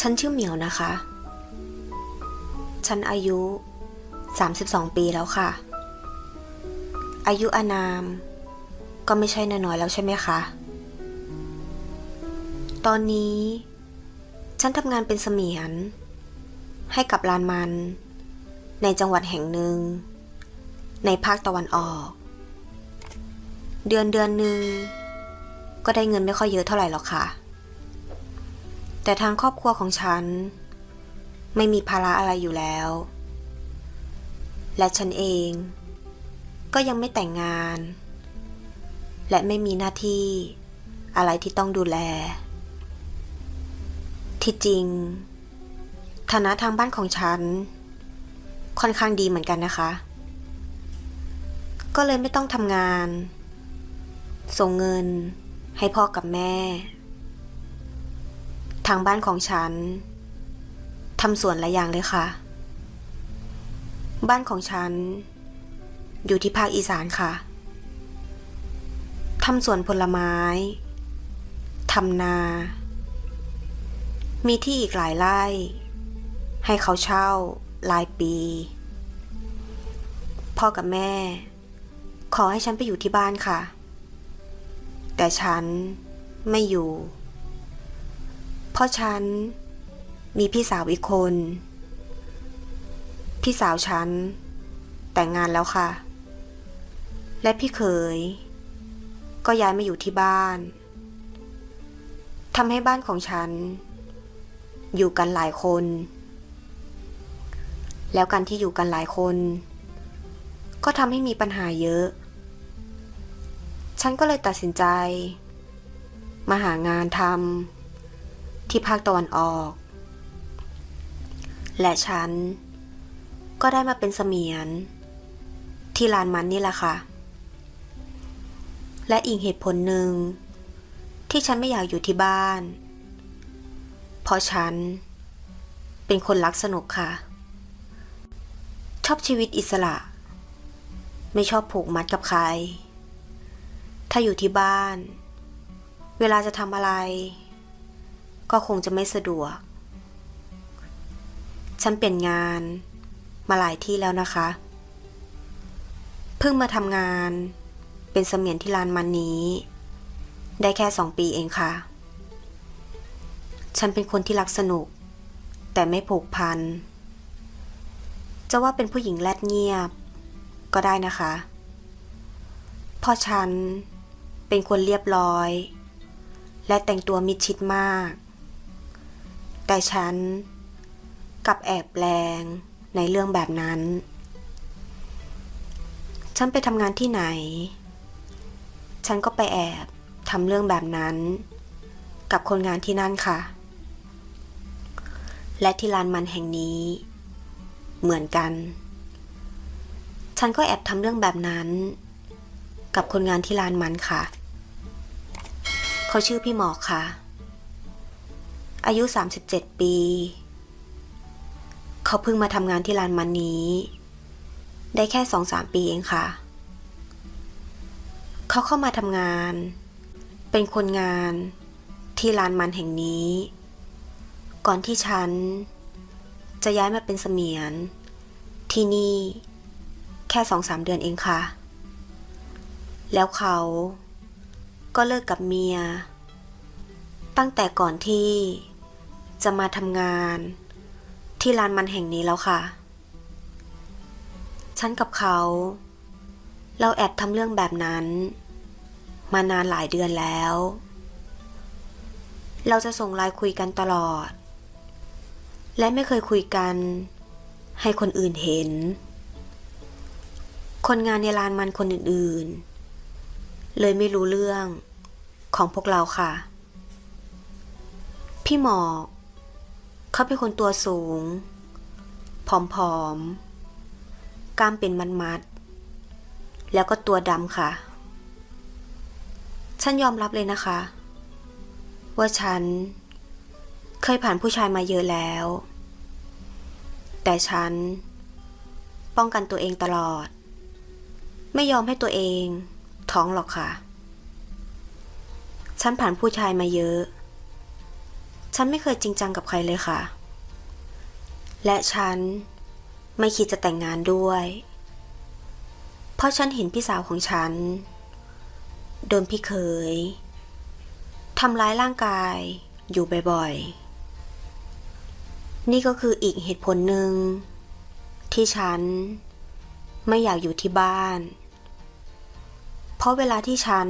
ฉันชื่อเหมียวนะคะ ฉันอายุ 32 ปีแล้วค่ะ อายุอานาม ก็ไม่ใช่น้อยๆแล้วใช่ไหมคะ ตอนนี้ ฉันทำงานเป็นเสมียน ให้กับลานมัน ในจังหวัดแห่งหนึ่ง ในภาคตะวันออก เดือนเดือนหนึ่งก็ได้เงินไม่ค่อยเยอะเท่าไหร่หรอกค่ะ แต่ทางครอบครัวของฉัน ไม่มีภาระอะไรอยู่แล้ว และฉันเอง ก็ยังไม่แต่งงาน และไม่มีหน้าที่อะไรที่ต้องดูแล ที่จริง ฐานะทางบ้านของฉัน ค่อนข้างดีเหมือนกันนะคะ ก็เลยไม่ต้องทำงาน ส่งเงินให้พ่อกับแม่างบ้านของฉันทำสวนหลายอย่างเลยค่ะ บ้านของฉัน อยู่ที่ภาคอีสานค่ะทำสวนผลไม้ทำนา มีที่อีกหลายไร่ ให้เขาเช่ารายปี พ่อกับแม่ ขอให้ฉันไปอยู่ที่บ้านค่ะ แต่ฉันไม่อยู่ ราะฉัน มีพี่สาวอีกคน พี่สาวฉัน แต่งงานแล้วค่ะ และพี่เขย ก็ย้ายมาอยู่ที่บ้านทำให้บ้านของฉัน อยู่กันหลายคน แล้วการที่อยู่กันหลายคน ก็ทำให้มีปัญหาเยอะ ฉันก็เลยตัดสินใจ มาหางานทำ ที่ภาคตะวันออก และฉัน ก็ได้มาเป็นเสมียน ที่ลานมันนี่แหละค่ะ และอีกเหตุผลหนึ่ง ที่ฉันไม่อยากอยู่ที่บ้าน เพราะฉัน เป็นคนรักสนุกค่ะ ชอบชีวิตอิสระ ไม่ชอบผูกมัดกับใคร ถ้าอยู่ที่บ้าน เวลาจะทำอะไร ก็คงจะไม่สะดวก ฉันเปลี่ยนงานมาหลายที่แล้วนะคะ เพิ่งมาทำงานเป็นเสมียนที่ลานมันนี้ ได้แค่สองปีเองค่ะ ฉันเป็นคนที่รักสนุก แต่ไม่ผูกพัน จะว่าเป็นผู้หญิงแรดเงียบ ก็ได้นะคะเพราะฉันเป็นคนเรียบร้อย และแต่งตัวมิดชิดมาก แต่ฉันกับแอบแรงในเรื่องแบบนั้น ฉันไปทำงานที่ไหน ฉันก็ไปแอบทำเรื่องแบบนั้น กับคนงานที่นั่นค่ะ และที่ลานมันแห่งนี้ เหมือนกัน ฉันก็แอบทำเรื่องแบบนั้น กับคนงานที่ลานมันค่ะ เขาชื่อพี่หมอกค่ะ อายุ 37 ปี เขาเพิ่งมาทำงานที่ลานมันนี้ ได้แค่สองสามปีเองค่ะ เขาเข้ามาทำงาน เป็นคนงานที่ลานมันแห่งนี้ ก่อนที่ฉัน จะย้ายมาเป็นเสมียน ที่นี่ แค่สองสามเดือนเองค่ะ แล้วเขาก็เลิกกับเมีย ตั้งแต่ก่อนที่ จะมาทำงาน ที่ลานมันแห่งนี้แล้วค่ะ ฉันกับเขา เราแอบทำเรื่องแบบนั้น มานานหลายเดือนแล้ว เราจะส่งไลน์คุยกันตลอด และไม่เคยคุยกัน ให้คนอื่นเห็น คนงานในลานมันคนอื่นๆ เลยไม่รู้เรื่องของพวกเราค่ะ พี่หมอก เขาเป็นคนตัวสูง ผอมๆ กล้ามเป็นมัดๆ แล้วก็ตัวดำค่ะ ฉันยอมรับเลยนะคะ ว่าฉัน เคยผ่านผู้ชายมาเยอะแล้ว แต่ฉัน ป้องกันตัวเองตลอด ไม่ยอมให้ตัวเอง ท้องหรอกค่ะ ฉันผ่านผู้ชายมาเยอะ ฉันไม่เคยจริงจังกับใครเลยค่ะ และฉันไม่คิดจะแต่งงานด้วย เพราะฉันเห็นพี่สาวของฉัน โดนพี่เขยทำร้ายร่างกายอยู่บ่อยๆ นี่ก็คืออีกเหตุผลหนึ่ง ที่ฉันไม่อยากอยู่ที่บ้าน เพราะเวลาที่ฉัน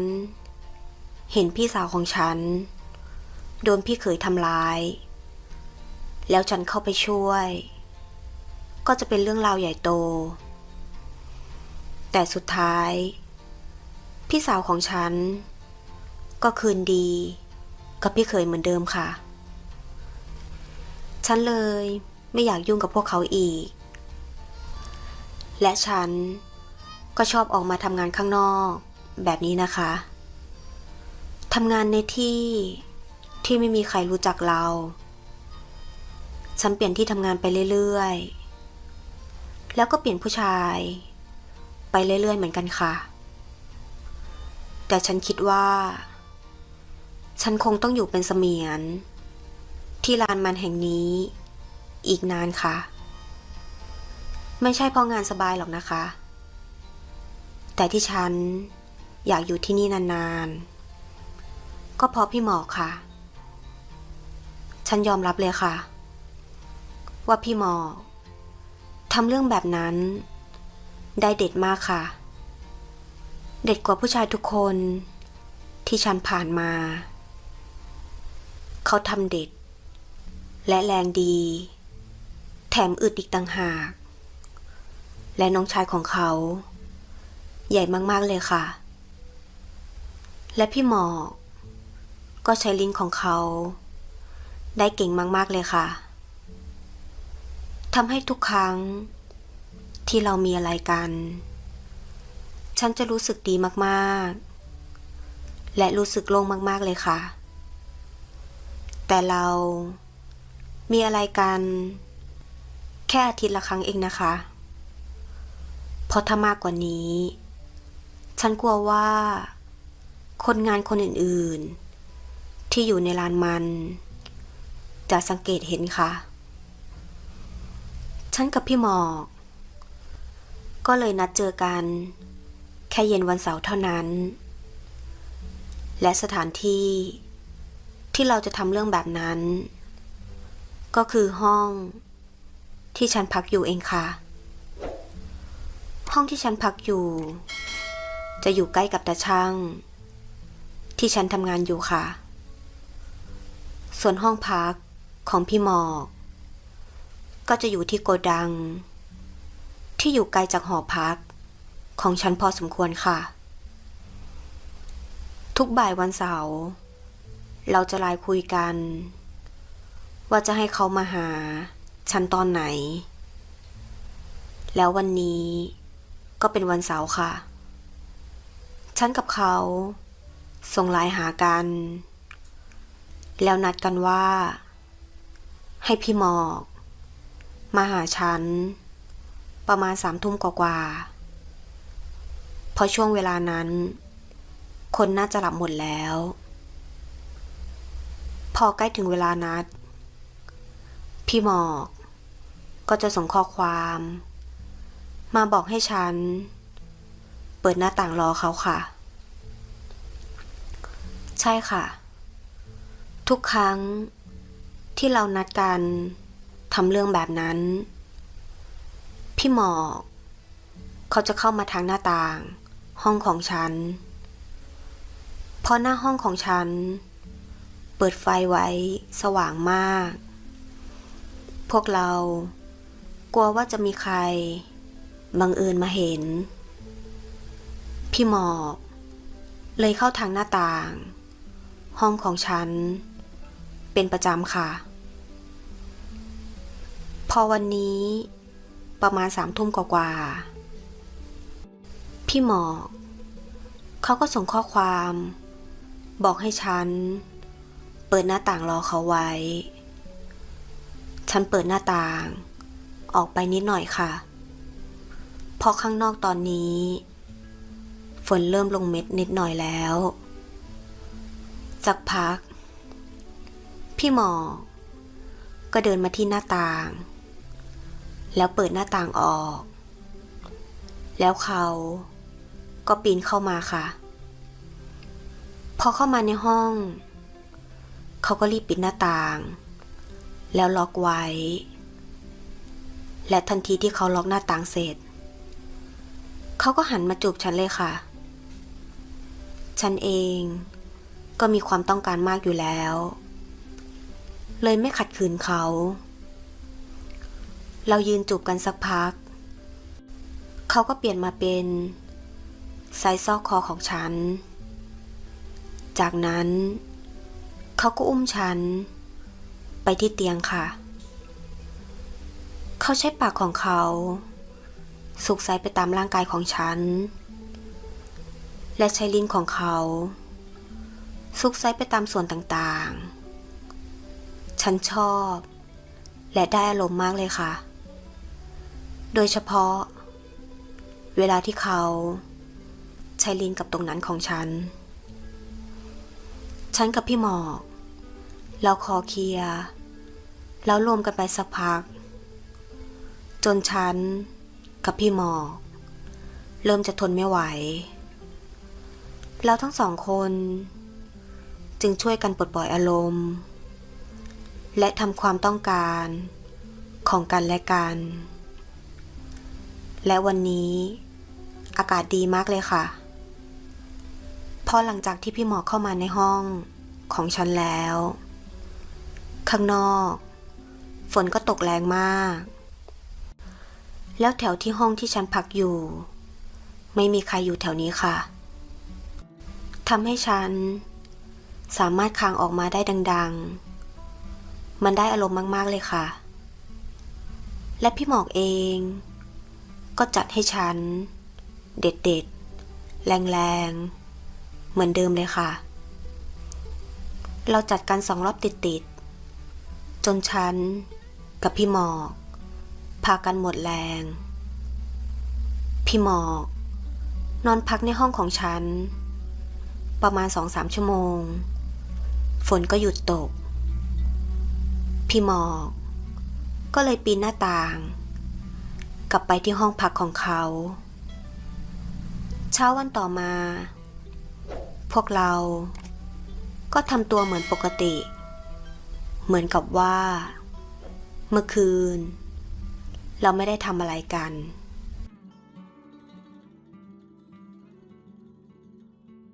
เห็นพี่สาวของฉัน โดนพี่เขยทำร้าย แล้วฉันเข้าไปช่วย ก็จะเป็นเรื่องราวใหญ่โต แต่สุดท้าย พี่สาวของฉัน ก็คืนดีกับพี่เขยเหมือนเดิมค่ะ ฉันเลยไม่อยากยุ่งกับพวกเขาอีก และฉันก็ชอบออกมาทำงานข้างนอกแบบนี้นะคะทำงานในที่ ที่ไม่มีใครรู้จักเรา ฉันเปลี่ยนที่ทำงานไปเรื่อยๆ แล้วก็เปลี่ยนผู้ชาย ไปเรื่อยๆ เหมือนกันค่ะ แต่ฉันคิดว่า ฉันคงต้องอยู่เป็นเสมียน ที่ลานมันแห่งนี้ อีกนานค่ะ ไม่ใช่เพราะงานสบายหรอกนะคะ แต่ที่ฉันอยากอยู่ที่นี่นานๆ ก็เพราะพี่หมอค่ะ ฉันยอมรับเลยค่ะ ว่าพี่หมอทำเรื่องแบบนั้น ได้เด็ดมากค่ะ เด็ดกว่าผู้ชายทุกคนที่ฉันผ่านมา เขาทำเด็ด และแรงดี แถมอึดอีกต่างหาก และน้องชายของเขา ใหญ่มากๆเลยค่ะ และพี่หมอกก็ใช้ลิ้นของเขา ได้เก่งมาก ๆ เลยค่ะทำให้ทุกครั้ง ที่เรามีอะไรกัน ฉันจะรู้สึกดีมาก ๆ และรู้สึกโล่งมาก ๆ เลยค่ะ แต่เรา มีอะไรกัน แค่อาทิตย์ละครั้งเองนะคะ เพราะถ้ามากกว่านี้ ฉันกลัวว่า คนงานคนอื่น ๆ ที่อยู่ในลานมัน จะสังเกตเห็นค่ะ ฉันกับพี่หมอก ก็เลยนัดเจอกัน แค่เย็นวันเสาร์เท่านั้น และสถานที่ที่เราจะทำเรื่องแบบนั้น ก็คือห้องที่ฉันพักอยู่เองค่ะ ห้องที่ฉันพักอยู่ จะอยู่ใกล้กับตาช่าง ที่ฉันทำงานอยู่ค่ะ ส่วนห้องพัก ของพี่หมอก ก็จะอยู่ที่โกดัง ที่อยู่ไกลจากหอพัก ของฉันพอสมควรค่ะ ทุกบ่ายวันเสาร์เราจะไลน์คุยกัน ว่าจะให้เขามาหา ฉันตอนไหน แล้ววันนี้ก็เป็นวันเสาร์ค่ะ ฉันกับเขาส่งไลน์หากัน แล้วนัดกันว่า ให้พี่หมอก มาหาฉัน ประมาณสามทุ่มกว่าๆเพราะช่วงเวลานั้น คนน่าจะหลับหมดแล้ว พอใกล้ถึงเวลานัด พี่หมอกก็จะส่งข้อความ มาบอกให้ฉัน เปิดหน้าต่างรอเขาค่ะ ใช่ค่ะ ทุกครั้ง ที่เรานัดกันทำเรื่องแบบนั้น พี่หมอก เขาจะเข้ามาทางหน้าต่าง ห้องของฉัน เพราะหน้าห้องของฉัน เปิดไฟไว้สว่างมาก พวกเรา กลัวว่าจะมีใคร บังเอิญมาเห็น พี่หมอก เลยเข้าทางหน้าต่าง ห้องของฉัน เป็นประจำค่ะ พอวันนี้ประมาณสามทุ่มกว่าๆพี่หมอกเขาก็ส่งข้อความ บอกให้ฉัน เปิดหน้าต่างรอเขาไว้ ฉันเปิดหน้าต่าง ออกไปนิดหน่อยค่ะ เพราะข้างนอกตอนนี้ ฝนเริ่มลงเม็ดนิดหน่อยแล้วสักพัก พี่หมอกก็เดินมาที่หน้าต่าง แล้วเปิดหน้าต่างออก แล้วเขาก็ปีนเข้ามาค่ะ พอเข้ามาในห้อง เขาก็รีบปิดหน้าต่าง แล้วล็อกไว้ และทันทีที่เขาล็อกหน้าต่างเสร็จ เขาก็หันมาจูบฉันเลยค่ะ ฉันเองก็มีความต้องการมากอยู่แล้ว เลยไม่ขัดขืนเขา เรายืนจูบกันสักพัก เขาก็เปลี่ยนมาเป็นไซส์ซอกคอของฉัน จากนั้น เขาก็อุ้มฉัน ไปที่เตียงค่ะ เขาใช้ปากของเขา สุกไซไปตามร่างกายของฉัน และใช้ลิ้นของเขาซุกไซไปตามส่วนต่างๆ ฉันชอบ และได้อารมณ์มากเลยค่ะ โดยเฉพาะ เวลาที่เขา ใช้ลิ้นกับตรงนั้นของฉัน ฉันกับพี่หมอก เราคอเคลียแล้วรวมกันไปสักพัก จนฉันกับพี่หมอก เริ่มจะทนไม่ไหว เราทั้งสองคน จึงช่วยกันปลดปล่อยอารมณ์ และทำความต้องการของกันและกัน และวันนี้ อากาศดีมากเลยค่ะ พอหลังจากที่พี่หมอเข้ามาในห้องของฉันแล้ว ข้างนอก ฝนก็ตกแรงมาก แล้วแถวที่ห้องที่ฉันพักอยู่ ไม่มีใครอยู่แถวนี้ค่ะทำให้ฉัน สามารถคางออกมาได้ดัง ๆ มันได้อารมณ์มาก ๆ เลยค่ะ และพี่หมอกเอง ก็จัดให้ฉัน เด็ดๆแรงๆเหมือนเดิมเลยค่ะ เราจัดกันสองรอบติดๆจนฉัน กับพี่หมอก พากันหมดแรง พี่หมอก นอนพักในห้องของฉัน ประมาณสองสามชั่วโมง ฝนก็หยุดตก พี่หมอก ก็เลยปีนหน้าต่าง กลับไปที่ห้องพักของเขา เช้าวันต่อมา พวกเราก็ทำตัวเหมือนปกติ เหมือนกับว่า เมื่อคืน เราไม่ได้ทำอะไรกัน